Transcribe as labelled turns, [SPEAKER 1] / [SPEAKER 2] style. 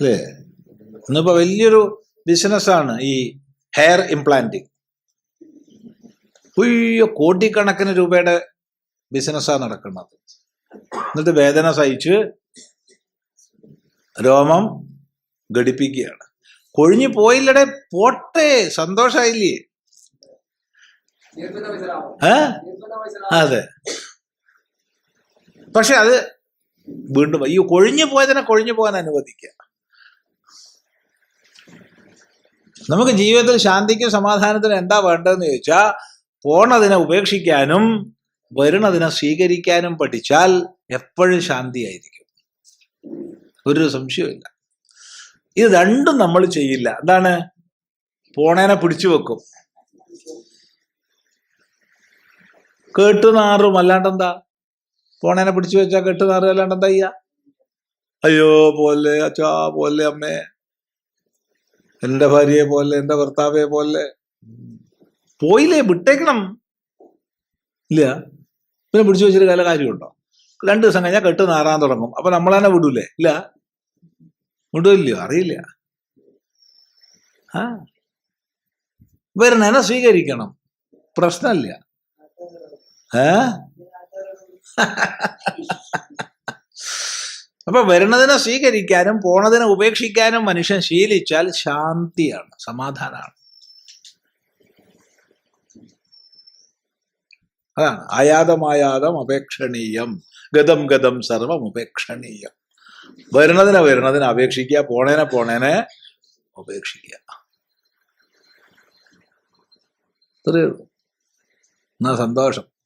[SPEAKER 1] അല്ലേ? ഇന്നിപ്പോ വലിയൊരു ബിസിനസ്സാണ് ഈ ഹെയർ ഇംപ്ലാന്റിങ്. പുയ്യ കോടിക്കണക്കിന് രൂപയുടെ ബിസിനസ്സാണ് നടക്കുന്നത്. എന്നിട്ട് വേദന സഹിച്ച് രോമം ഘടിപ്പിക്കുകയാണ്. കൊഴിഞ്ഞു പോയില്ലടെ പോട്ടെ സന്തോഷായില്ലേ? ഏ? അതെ. പക്ഷെ അത് വീണ്ടും ഈ കൊഴിഞ്ഞു പോയതിനെ കൊഴിഞ്ഞു പോകാൻ അനുവദിക്കുക. നമുക്ക് ജീവിതത്തിൽ ശാന്തിക്കും സമാധാനത്തിനും എന്താ വേണ്ടതെന്ന് ചോദിച്ചാൽ പോണതിനെ ഉപേക്ഷിക്കാനും വരുന്നതിനെ സ്വീകരിക്കാനും പഠിച്ചാൽ എപ്പോഴും ശാന്തിയായിരിക്കും. ഒരു സംശയമില്ല ഇത് രണ്ടും നമ്മൾ ചെയ്യില്ല. എന്താണ്? പോണേനെ പിടിച്ചു വെക്കും. കേട്ടുനാറും അല്ലാണ്ടെന്താ? പോണേനെ പിടിച്ചു വെച്ചാൽ കെട്ടുനാറും അല്ലാണ്ട് എന്താ ചെയ്യാ? അയ്യോ പോലെ അച്ഛാ പോലെ അമ്മേ. എന്റെ ഭാര്യയെ പോലെ എന്റെ ഭർത്താവെ പോലെ. പോയില്ലേ? വിട്ടേക്കണം. ഇല്ല. പിന്നെ പിടിച്ചു വെച്ചിട്ട് കാല കാര്യമുണ്ടോ? രണ്ടു ദിവസം കഴിഞ്ഞാൽ കെട്ട് നാറാൻ തുടങ്ങും. അപ്പൊ നമ്മൾ തന്നെ വിടൂലേ? ഇല്ല. വിടില്ലയോ അറിയില്ല. ആ. വരുന്നതിനെ സ്വീകരിക്കണം. പ്രശ്നമില്ല. ഏ? അപ്പൊ വരുന്നതിനെ സ്വീകരിക്കാനും പോണതിനെ ഉപേക്ഷിക്കാനും മനുഷ്യൻ ശീലിച്ചാൽ ശാന്തിയാണ് സമാധാനമാണ്. അതാണ്. ആയാതമായാതം അപേക്ഷണീയം. ഗതം ഗതം സർവം ഉപേക്ഷണീയം. വരുന്നതിനെ വരുന്നതിനെ അപേക്ഷിക്കുക പോണേനെ പോണേനെ ഉപേക്ഷിക്കുക. ഇത്രയേ ഉള്ളൂ. എന്നാ സന്തോഷം.